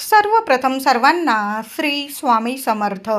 सर्वप्रथम सर्वांना श्री स्वामी समर्थ.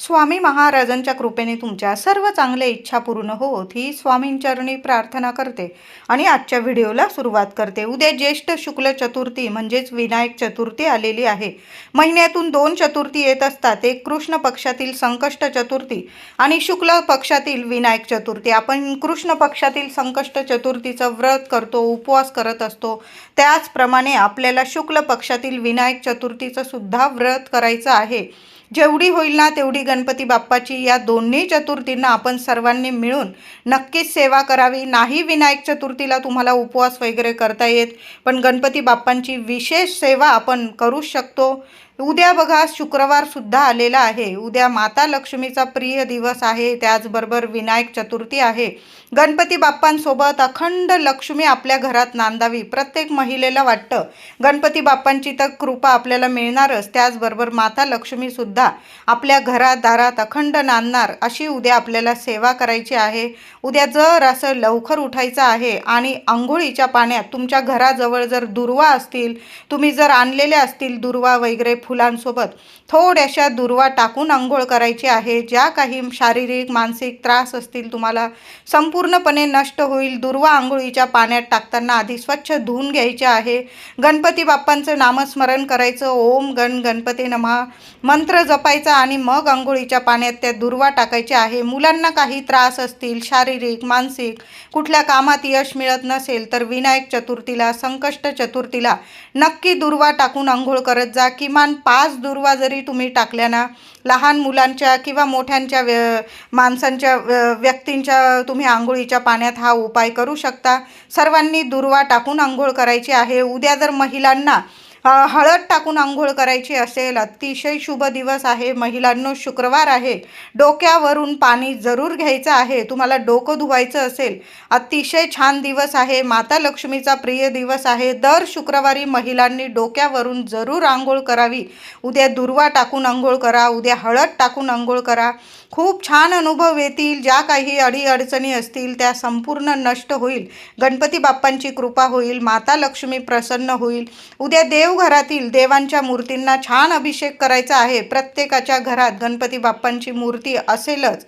स्वामी महाराजांच्या कृपेने तुमच्या सर्व चांगल्या इच्छा पूर्ण होत ही स्वामींचरणी प्रार्थना करते. आणि आजच्या व्हिडिओला सुरुवात करते. उद्या ज्येष्ठ शुक्ल चतुर्थी म्हणजेच विनायक चतुर्थी आलेली आहे. महिन्यातून दोन चतुर्थी येत असतात. एक कृष्ण पक्षातील संकष्ट चतुर्थी आणि शुक्ल पक्षातील विनायक चतुर्थी. आपण कृष्ण पक्षातील संकष्ट चतुर्थीचं व्रत करतो उपवास करत असतो. त्याचप्रमाणे आपल्याला शुक्ल पक्षातील विनायक चतुर्थीचं सुद्धा व्रत करायचं आहे. जेवढी होईल ना तेवढी गणपती बाप्पाची या दोन्ही चतुर्थींना आपण सर्वांनी मिळून नक्कीच सेवा करावी. नाही विनायक चतुर्थीला तुम्हाला उपवास वगैरे करता येत पण गणपती बाप्पांची विशेष सेवा आपण करू शकतो. उद्या बघा शुक्रवार सुद्धा आलेला आहे. उद्या माता लक्ष्मीचा प्रिय दिवस आहे. त्याचबरोबर विनायक चतुर्थी आहे. गणपती बाप्पांसोबत अखंड लक्ष्मी आपल्या घरात नांदावी प्रत्येक महिलेला वाटतं. गणपती बाप्पांची तर कृपा आपल्याला मिळणारच. त्याचबरोबर माता लक्ष्मीसुद्धा आपल्या घरात दारात अखंड नांदणार अशी उद्या आपल्याला सेवा करायची आहे. उद्या जर असं लवकर उठायचं आहे आणि आंघोळीच्या पाण्यात तुमच्या घराजवळ जर दुर्वा असतील तुम्ही जर आणलेल्या असतील दुर्वा वगैरे फुलांसोबत थोड्याशा दुर्वा टाकून आंघोळ करायची आहे. ज्या काही शारीरिक मानसिक त्रास असतील तुम्हाला संपूर्णपणे नष्ट होईल. दुर्वा आंघोळीच्या पाण्यात टाकताना आधी स्वच्छ धुवून घ्यायचे आहे. गणपती बाप्पांचं नामस्मरण करायचं. ओम गण गणपती नमः. मंत्र जपायचा आणि मग आंघोळीच्या पाण्यात त्या दुर्वा टाकायचे आहे. मुलांना काही त्रास असतील शारीरिक मानसिक कुठल्या कामात यश मिळत नसेल तर विनायक चतुर्थीला संकष्ट चतुर्थीला नक्की दुर्वा टाकून आंघोळ करत जा. किमान पाच दुर्वा जरी तुम्ही टाकल्या ना लहान मुलांच्या किंवा मोठ्यांच्या व्य माणसांच्या व्य- व्यक्तींच्या तुम्ही आंघोळीच्या पाण्यात हा उपाय करू शकता. सर्वांनी दुर्वा टाकून आंघोळ करायची आहे. उद्या जर महिलांना हळद टाकून आंघोळ करायची असेल अतिशय शुभ दिवस आहे. महिलांनो शुक्रवार आहे. डोक्यावरून पाणी जरूर घ्यायचं आहे. तुम्हाला डोकं धुवायचं असेल अतिशय छान दिवस आहे. माता लक्ष्मीचा प्रिय दिवस आहे. दर शुक्रवारी महिलांनी डोक्यावरून जरूर आंघोळ करावी. उद्या दुर्वा टाकून आंघोळ करा उद्या हळद टाकून आंघोळ करा. खूप छान अनुभव येतील. ज्या काही अडीअडचणी असतील त्या संपूर्ण नष्ट होईल. गणपती बाप्पांची कृपा होईल. माता लक्ष्मी प्रसन्न होईल. उद्या देव देवघरातील देवांच्या मूर्तींना छान अभिषेक करायचा आहे. प्रत्येकाच्या घरात गणपती बाप्पांची मूर्ती असेलच.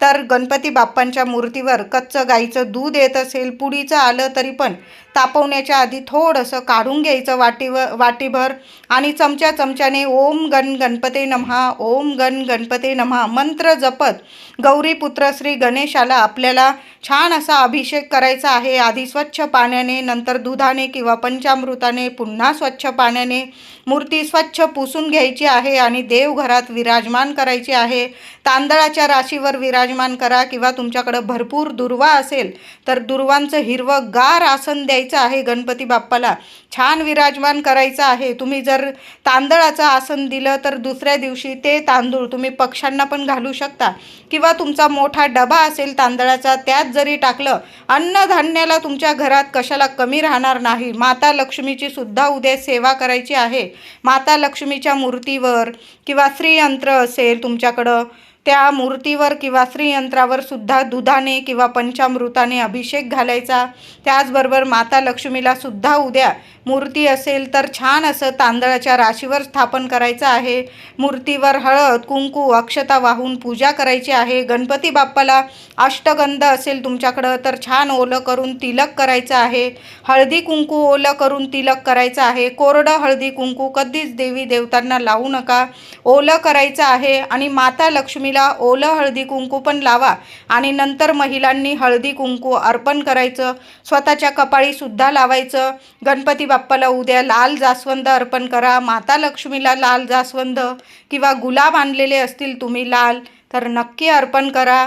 तर गणपती बाप्पांच्या मूर्तीवर कच्चं गाईचं दूध येत असेल पुडीचं आलं तरी पण तापवण्याच्या आधी थोडंसं काढून घ्यायचं वाटीवर वाटीभर आणि चमच्या चमच्याने ओम गण गणपते नमहा ओम गण गणपते नमहा मंत्र जपत गौरीपुत्र श्री गणेशाला आपल्याला छान असा अभिषेक करायचा आहे. आधी स्वच्छ पाण्याने नंतर दुधाने किंवा पंचामृताने पुन्हा स्वच्छ पाण्याने मूर्ती स्वच्छ पुसून घ्यायची आहे आणि देवघरात विराजमान करायची आहे. तांदळाच्या राशीवर विराजमान करा किंवा तुमच्याकडं भरपूर दुर्वा असेल तर दुर्वांचं हिरवं गार आसन द्यायचं. आहे गणपती बाप्पाला छान विराजमान करायचं आहे. तुम्ही जर तांदळाचं आसन दिलं तर दुसऱ्या दिवशी ते तांदूळ तुम्ही पक्ष्यांना पण घालू शकता. किंवा तुमचा मोठा डबा असेल तांदळाचा त्यात जरी टाकलं अन्नधान्याला तुमच्या घरात कशाला कमी राहणार नाही. माता लक्ष्मीची सुद्धा उद्या सेवा करायची आहे. माता लक्ष्मीच्या मूर्तीवर किंवा श्रीयंत्र असेल तुमच्याकडं त्या मूर्तीवर किंवा श्रीयंत्रावर सुद्धा दुधाने किंवा पंचामृताने अभिषेक घालायचा. त्याचबरोबर माता लक्ष्मीला सुद्धा उद्या मूर्ती असेल तर छान असं तांदळाच्या राशीवर स्थापन करायचं आहे. मूर्तीवर हळद कुंकू अक्षता वाहून पूजा करायची आहे. गणपती बाप्पाला अष्टगंध असेल तुमच्याकडं तर छान ओलं करून तिलक करायचं आहे. हळदी कुंकू ओलं करून तिलक करायचं आहे. कोरडं हळदी कुंकू कधीच देवी देवतांना लावू नका. ओलं करायचं आहे आणि माता लक्ष्मीला ओलं हळदी कुंकू पण लावा आणि नंतर महिलांनी हळदी कुंकू अर्पण करायचं. स्वतःच्या कपाळीसुद्धा लावायचं. गणपती बाप्पाला उद्या लाल जास्वंद अर्पण करा. माता लक्ष्मीला लाल जास्वंद किंवा गुलाब आणलेले असतील तुम्ही लाल तर नक्की अर्पण करा.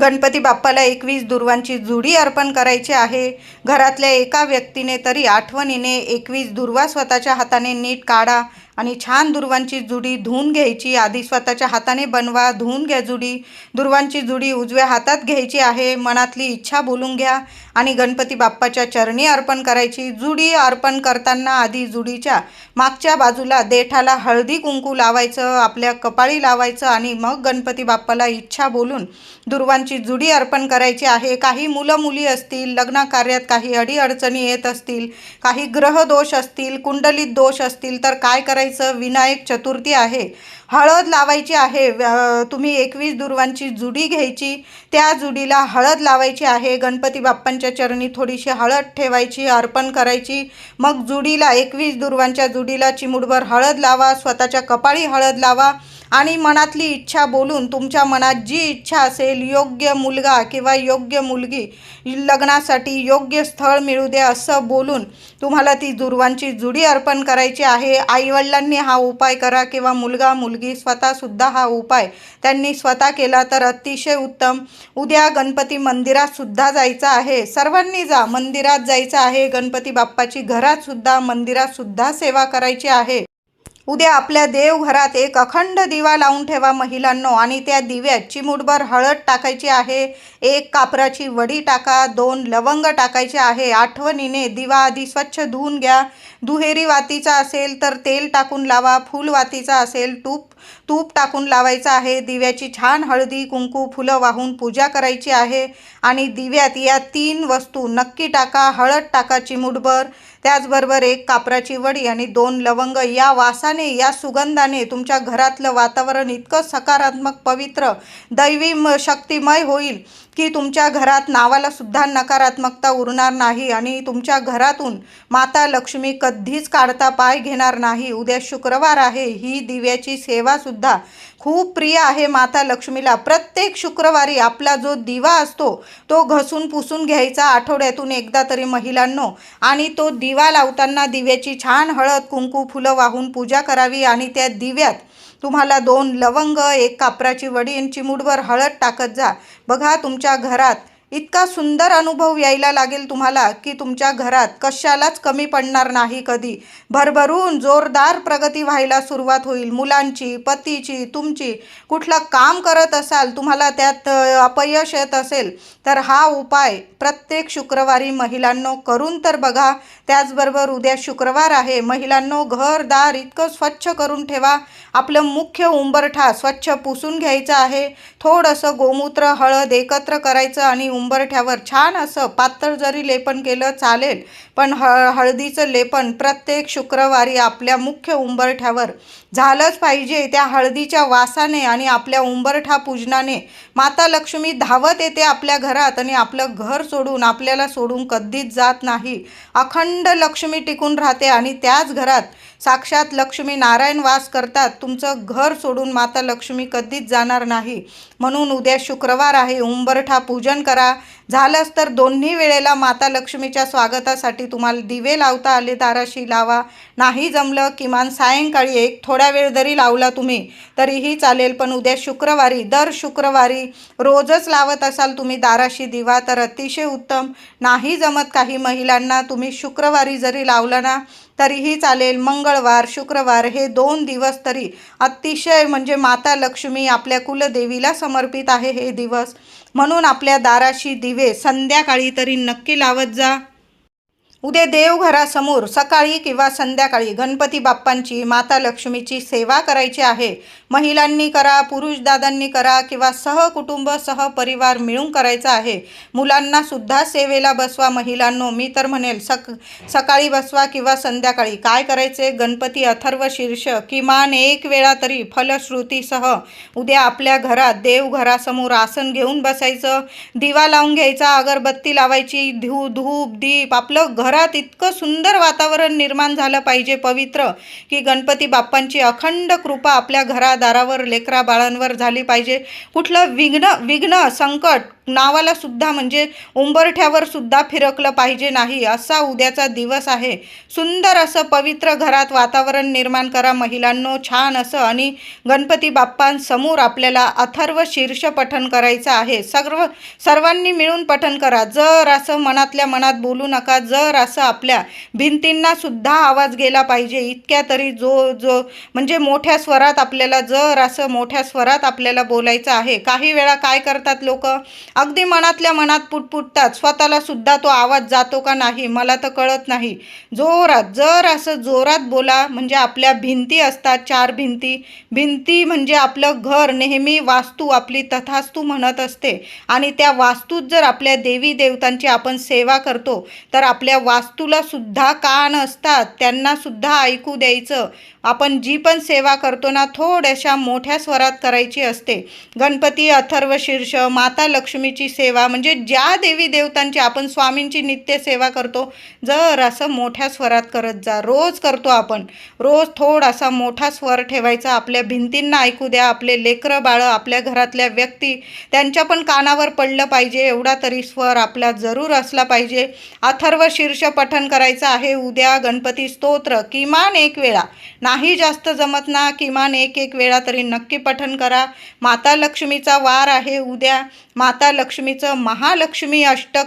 गणपती बाप्पाला एकवीस दुर्वांची जुडी अर्पण करायची आहे. घरातल्या एका व्यक्तीने तरी आठवणीने एकवीस दुर्वा स्वतःच्या हाताने नीट काढा. आणि छान दुर्वांची जुडी धुवून घ्यायची. आधी स्वतःच्या हाताने बनवा धुवून घ्या जुडी. दुर्वांची जुडी उजव्या हातात घ्यायची आहे. मनातली इच्छा बोलून घ्या आणि गणपती बाप्पाच्या चरणी अर्पण करायची. जुडी अर्पण करताना आधी जुडीच्या मागच्या बाजूला देठाला हळदी कुंकू लावायचं आपल्या कपाळी लावायचं आणि मग गणपती बाप्पाला इच्छा बोलून दुर्वांची जुडी अर्पण करायची आहे. काही मुलं मुली असतील लग्न कार्यात काही अडीअडचणी येत असतील काही ग्रह दोष असतील कुंडलीत दोष असतील तर काय करायचं? करायचं विनायक चतुर्थी आहे. हळद लावायची आहे तुम्ही एकवीस दुर्वांची जुडी घ्यायची त्या जुडीला हळद लावायची आहे गणपती बाप्पांच्या चरणी थोडीशी हळद ठेवायची अर्पण करायची मग जुडीला एकवीस दुर्वांच्या जुडीला चिमुडभर हळद लावा स्वतःच्या कपाळी हळद लावा आणि मनातली इच्छा बोलून तुमच्या मनात जी इच्छा असेल योग्य मुलगा किंवा योग्य मुलगी लग्नासाठी योग्य स्थळ मिळू दे असं बोलून तुम्हाला ती दुर्वांची जुडी अर्पण करायची आहे. आईवडिलांनी हा उपाय करा किंवा मुलगा मुलगी स्वतःसुद्धा हा उपाय त्यांनी स्वतः केला तर अतिशय उत्तम. उद्या गणपती मंदिरातसुद्धा जायचं आहे. सर्वांनी जा मंदिरात जायचं आहे. गणपती बाप्पाची घरातसुद्धा मंदिरातसुद्धा सेवा करायची आहे. उद्या आपल्या देवघरात एक अखंड दिवा लावून ठेवा महिलांनो. आणि त्या दिव्यात चिमूटभर हळद टाकायची आहे. एक कापराची वडी टाका दोन लवंग टाकायचे आहे. आठवणीने दिवा आधी स्वच्छ धुवून घ्या. दुहेरी वातीचा असेल तर तेल टाकून लावा. फुलवातीचा असेल तूप तूप टाकून लावायचं आहे. दिव्याची छान हळदी कुंकू फुलं वाहून पूजा करायची आहे. आणि दिव्यात या तीन वस्तू नक्की टाका. हळद टाका चिमूटभर. त्याचबरोबर एक कापराची वडी आणि दोन लवंग या वासाने या सुगंधाने तुमच्या घरातलं वातावरण इतकं सकारात्मक पवित्र दैवी म- शक्तिमय होईल. की तुमच्या घरात नावाला सुद्धा नकारात्मकता उरणार नाही आणि तुमच्या घरातून माता लक्ष्मी कधीच काढता पाय घेणार नाही. उद्या शुक्रवार आहे. ही दिव्याची सेवासुद्धा खूप प्रिय आहे माता लक्ष्मीला. प्रत्येक शुक्रवारी आपला जो दिवा असतो तो घसून पुसून घ्यायचा आठवड्यातून एकदा तरी महिलांनो. आणि तो दिवा लावताना दिव्याची छान हळद कुंकू फुलं वाहून पूजा करावी आणि त्या दिव्यात तुम्हाला दोन लवंग एक कापराची वडी आणि चिमूटभर हळद टाकत जा. बघा तुमच्या घरात इतका सुंदर अनुभव यायला लागेल तुम्हाला की तुमच्या घरात कशालाच कमी पडणार नाही कधी. भरभरून जोरदार प्रगती व्हायला सुरुवात होईल. मुलांची पतीची तुमची. कुठलं काम करत असाल तुम्हाला त्यात अपयश येत असेल तर हा उपाय प्रत्येक शुक्रवारी महिलांनो करून तर बघा. त्याचबरोबर उद्या शुक्रवार आहे. महिलांनो घरदार इतकं स्वच्छ करून ठेवा. आपलं मुख्य उंबरठा स्वच्छ पुसून घ्यायचं आहे. थोडंसं गोमूत्र हळद एकत्र करायचं आणि उंबरठ्यावर छान असं पातळ जरी लेपन केलं चालेल पण ह हळदीचं लेपन प्रत्येक शुक्रवारी आपल्या मुख्य उंबरठ्यावर झालंच पाहिजे त्या हळदीच्या वासाने आणि आपल्या उंबरठा पूजनाने. माता लक्ष्मी धावत येते आपल्या घरात आणि आपलं घर सोडून आपल्याला सोडून कधीच जात नाही. अखंड लक्ष्मी टिकून राहते आणि त्याच घरात साक्षात लक्ष्मी नारायण वास करतात. तुमचं घर सोडून माता लक्ष्मी कधीच जाणार नाही. म्हणून उद्या शुक्रवार आहे. उंबरठा पूजन करा. झालंच तर दोन्ही वेळेला माता लक्ष्मीच्या स्वागतासाठी तुम्हाला दिवे लावता आले दाराशी लावा. नाही जमलं किमान सायंकाळी एक थोडा वेळ जरी लावला तुम्ही तरीही चालेल पण उद्या शुक्रवारी दर शुक्रवारी रोजच लावत असाल तुम्ही दाराशी दिवा तर अतिशय उत्तम. नाही जमत काही महिलांना तुम्ही शुक्रवारी जरी लावला ना तरीही चालेल. मंगळवार शुक्रवार हे दोन दिवस तरी अतिशय म्हणजे माता लक्ष्मी आपल्या कुलदेवीला समर्पित आहे हे दिवस. म्हणून आपल्या दाराशी दिवे संध्याकाळी तरी नक्की लावत जा. उद्या देवघरासमोर सकाळी किंवा संध्याकाळी गणपती बाप्पांची माता लक्ष्मीची सेवा करायची आहे. महिलांनी करा पुरुष दादांनी करा किंवा सहकुटुंब सहपरिवार मिळून करायचं आहे. मुलांना सुद्धा सेवेला बसवा महिलांनो मी तर म्हणेल सक सकाळी बसवा किंवा संध्याकाळी. काय करायचे? गणपती अथर्व शीर्ष किमान एक वेळा तरी फलश्रुतीसह उद्या आपल्या घरात देवघरासमोर आसन घेऊन बसायचं. दिवा लावून घ्यायचा अगरबत्ती लावायची धू धूप दीप आपलं घरात इतकं सुंदर वातावरण निर्माण झालं पाहिजे पवित्र की गणपती बाप्पांची अखंड कृपा आपल्या घरात घरादारावर लेकरा बाळांवर झाली पाहिजे. कुठलं विघ्न विघ्न संकट नावाला सुद्धा म्हणजे उंबरठ्यावर सुद्धा फिरकलं पाहिजे नाही. असा उद्याचा दिवस आहे. सुंदर असं पवित्र घरात वातावरण निर्माण करा महिलांनो. छान असं आणि गणपती बाप्पांसमोर आपल्याला अथर्व शीर्ष पठन करायचं आहे. सर्व सर्वांनी मिळून पठण करा. जर असं मनातल्या मनात बोलू नका जर असं आपल्या भिंतींना सुद्धा आवाज गेला पाहिजे. इतक्या तरी जो जो म्हणजे मोठ्या स्वरात आपल्याला जर असं मोठ्या स्वरात आपल्याला बोलायचं आहे काही वेळा काय करतात लोक? अगदी मनातल्या मनात पुटपुटतात. स्वतःला सुद्धा तो आवाज जातो का नाही मला तर कळत नाही. जोरात जर असं जोरात बोला म्हणजे आपल्या भिंती असतात चार भिंती. भिंती म्हणजे आपलं घर नेहमी वास्तू आपली तथास्तू म्हणत असते. आणि त्या वास्तूत जर आपल्या देवी देवतांची आपण सेवा करतो तर आपल्या वास्तूला सुद्धा कान असतात. त्यांना सुद्धा ऐकू द्यायचं. आपण जी पण सेवा करतो ना थोडे अशा मोठ्या स्वरात करायची असते. गणपती अथर्व शीर्ष माता लक्ष्मीची सेवा म्हणजे ज्या देवी देवतांची आपण स्वामींची नित्य सेवा करतो जर असं मोठ्या स्वरात करत जा. रोज करतो आपण. रोज थोडासा मोठा स्वर ठेवायचा आपल्या भिंतींना ऐकू द्या आपले लेकरं बाळं आपल्या घरातल्या व्यक्ती त्यांच्या पण कानावर पडलं पाहिजे एवढा तरी स्वर आपला जरूर असला पाहिजे. अथर्व शीर्ष पठण करायचं आहे उद्या गणपती स्तोत्र किमान एक वेळा. नाही जास्त जमत ना किमान एक एक वेळा. तरी नक्की पठण करा. माता लक्ष्मीचा वार आहे. उद्या माता लक्ष्मीचं महालक्ष्मी अष्टक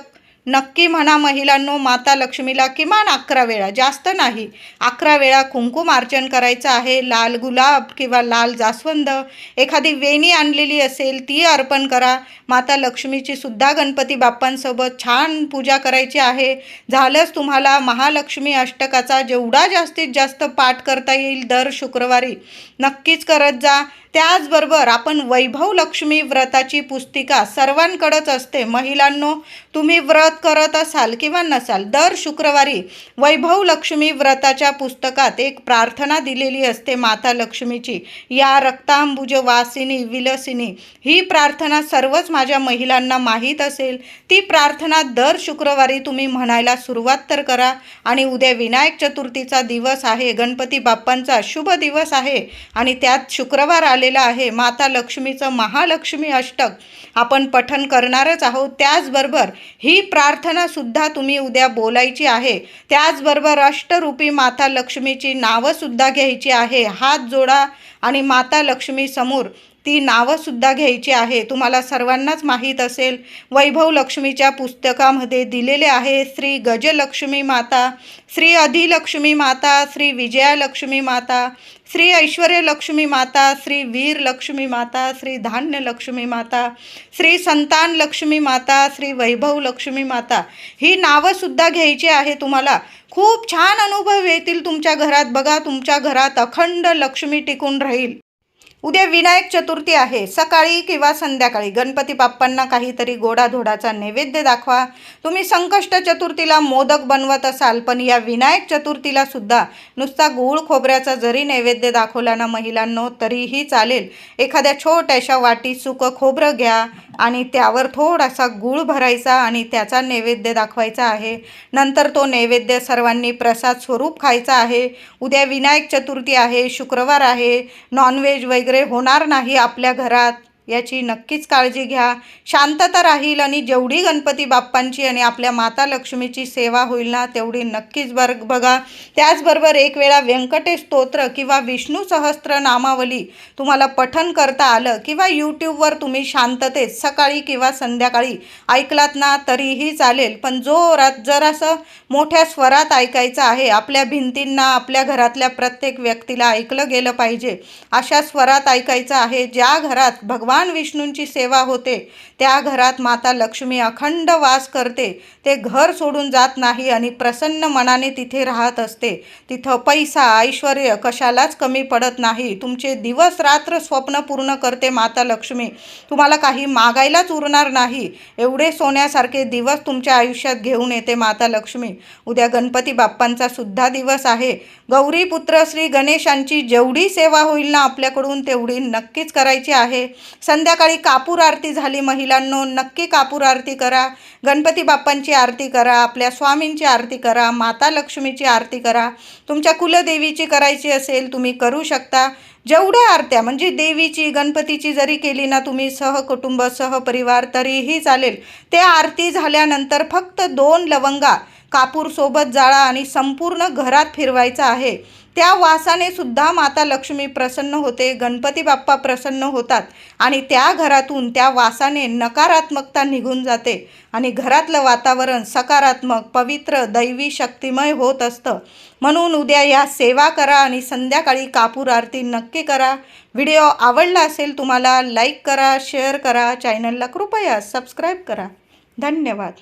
नक्की म्हणा महिलांनो माता लक्ष्मीला किमान अकरा वेळा जास्त नाही अकरा वेळा कुंकुम अर्चन करायचं आहे. लाल गुलाब किंवा लाल जास्वंद एखादी वेणी आणलेली असेल ती अर्पण करा. माता लक्ष्मीची सुद्धा गणपती बाप्पांसोबत छान पूजा करायची आहे. झालंच तुम्हाला महालक्ष्मी अष्टकाचा जेवढा जास्तीत जास्त पाठ करता येईल दर शुक्रवारी. नक्कीच करत जा. त्याचबरोबर आपण वैभव लक्ष्मी व्रताची पुस्तिका सर्वांकडंच असते. महिलांनो तुम्ही व्रत करत असाल किंवा नसाल दर शुक्रवारी वैभव लक्ष्मी व्रताच्या पुस्तकात एक प्रार्थना दिलेली असते माता लक्ष्मीची. या रक्तांबुज वासिनी विलसिनी ही प्रार्थना सर्वच माझ्या महिलांना माहीत असेल. ती प्रार्थना दर शुक्रवारी तुम्ही म्हणायला सुरुवात तर करा आणि उद्या विनायक चतुर्थीचा दिवस आहे गणपती बाप्पांचा शुभ दिवस आहे आणि त्यात शुक्रवार आलेला आहे माता लक्ष्मीचं महालक्ष्मी अष्टक आपण पठन करणारच आहोत. त्याचबरोबर ही प्रा प्रार्थनासुद्धा तुम्ही उद्या बोलायची आहे. त्याचबरोबर अष्टरूपी माता लक्ष्मीची नावंसुद्धा घ्यायची आहे. हात जोडा आणि माता लक्ष्मी समोर ती नावंसुद्धा घ्यायची आहे. तुम्हाला सर्वांनाच माहीत असेल वैभव लक्ष्मीच्या पुस्तकामध्ये दिलेले आहे श्री गजलक्ष्मी माता श्री अधिलक्ष्मी माता श्री विजयालक्ष्मी माता श्री ऐश्वर्य लक्ष्मी माता श्री वीर लक्ष्मी माता श्री धान्य लक्ष्मी माता श्री संतान लक्ष्मी माता श्री वैभव लक्ष्मी माता. ही नावंसुद्धा घ्यायची आहे तुम्हाला. खूप छान अनुभव येतील तुमच्या घरात. बघा तुमच्या घरात अखंड लक्ष्मी टिकून राहील. उद्या विनायक चतुर्थी आहे. सकाळी किंवा संध्याकाळी. गणपती बाप्पांना काहीतरी गोडाधोडाचा नैवेद्य दाखवा. तुम्ही संकष्ट चतुर्थीला मोदक बनवत असाल पण या विनायक चतुर्थीला सुद्धा नुसता गूळ खोबऱ्याचा जरी नैवेद्य दाखवला ना महिलांनो तरीही चालेल. एखाद्या छोट्याशा वाटी सुकं खोबरं घ्या. आणि त्यावर थोडासा गूळ भरायचा आणि त्याचा नैवेद्य दाखवायचा आहे. नंतर तो नैवेद्य सर्वांनी प्रसाद स्वरूप खायचा आहे. उद्या विनायक चतुर्थी आहे शुक्रवार आहे. नॉनव्हेज वगैरे होणार नाही आपल्या घरात. याची नक्कीच काळजी घ्या. शांतता राहील आणि जेवढी गणपती बाप्पांची आणि आपल्या माता लक्ष्मीची सेवा होईल ना तेवढी नक्कीच बर बघा. त्याचबरोबर एक वेळा व्यंकटेश स्तोत्र किंवा विष्णू सहस्त्र नामावली तुम्हाला पठन करता आलं किंवा यूट्यूबवर तुम्ही शांततेत सकाळी किंवा संध्याकाळी ऐकलात ना तरीही चालेल. पण जोरात जरासं मोठ्या स्वरात ऐकायचं आहे आपल्या भिंतींना आपल्या घरातल्या प्रत्येक व्यक्तीला ऐकलं गेलं पाहिजे अशा स्वरात ऐकायचं आहे ज्या घरात भगवान विष्णूंची सेवा होते. त्या घरात माता लक्ष्मी अखंड वास करते. ते घर सोडून जात नाही आणि प्रसन्न मनाने तिथे राहत असते. तिथं पैसा ऐश्वर कशालाच कमी पडत नाही. तुमचे दिवस रात्र स्वप्न पूर्ण करते माता लक्ष्मी. तुम्हाला काही मागायलाच उरणार नाही. एवढे सोन्यासारखे दिवस तुमच्या आयुष्यात घेऊन येते माता लक्ष्मी. उद्या गणपती बाप्पांचा सुद्धा दिवस आहे. गौरी पुत्र श्री गणेशांची जेवढी सेवा होईल ना आपल्याकडून तेवढी नक्कीच करायची आहे. संध्याकाळी कापूर आरती झाली. महिलांनो नक्की कापूर आरती करा. गणपती बाप्पांची आरती करा. आपल्या स्वामींची आरती करा. माता लक्ष्मीची आरती करा. तुमच्या कुलदेवीची करायची असेल तुम्ही करू शकता. जेवढ्या आरत्या म्हणजे देवीची गणपतीची जरी केली ना तुम्ही सहकुटुंब सहपरिवार तरीही चालेल. ते आरती झाल्यानंतर फक्त दोन लवंगा कापूर सोबत जाळा आणि संपूर्ण घरात फिरवायचा आहे. त्या वासाने सुद्धा माता लक्ष्मी प्रसन्न होते गणपती बाप्पा प्रसन्न होतात आणि त्या घरातून त्या वासाने नकारात्मकता निघून जाते आणि घरातलं वातावरण सकारात्मक पवित्र दैवी शक्तिमय होत असतं. म्हणून उद्या या सेवा करा आणि संध्याकाळी कापूर आरती नक्की करा. व्हिडिओ आवडला असेल तुम्हाला लाईक करा शेअर करा चॅनलला कृपया सबस्क्राईब करा. धन्यवाद.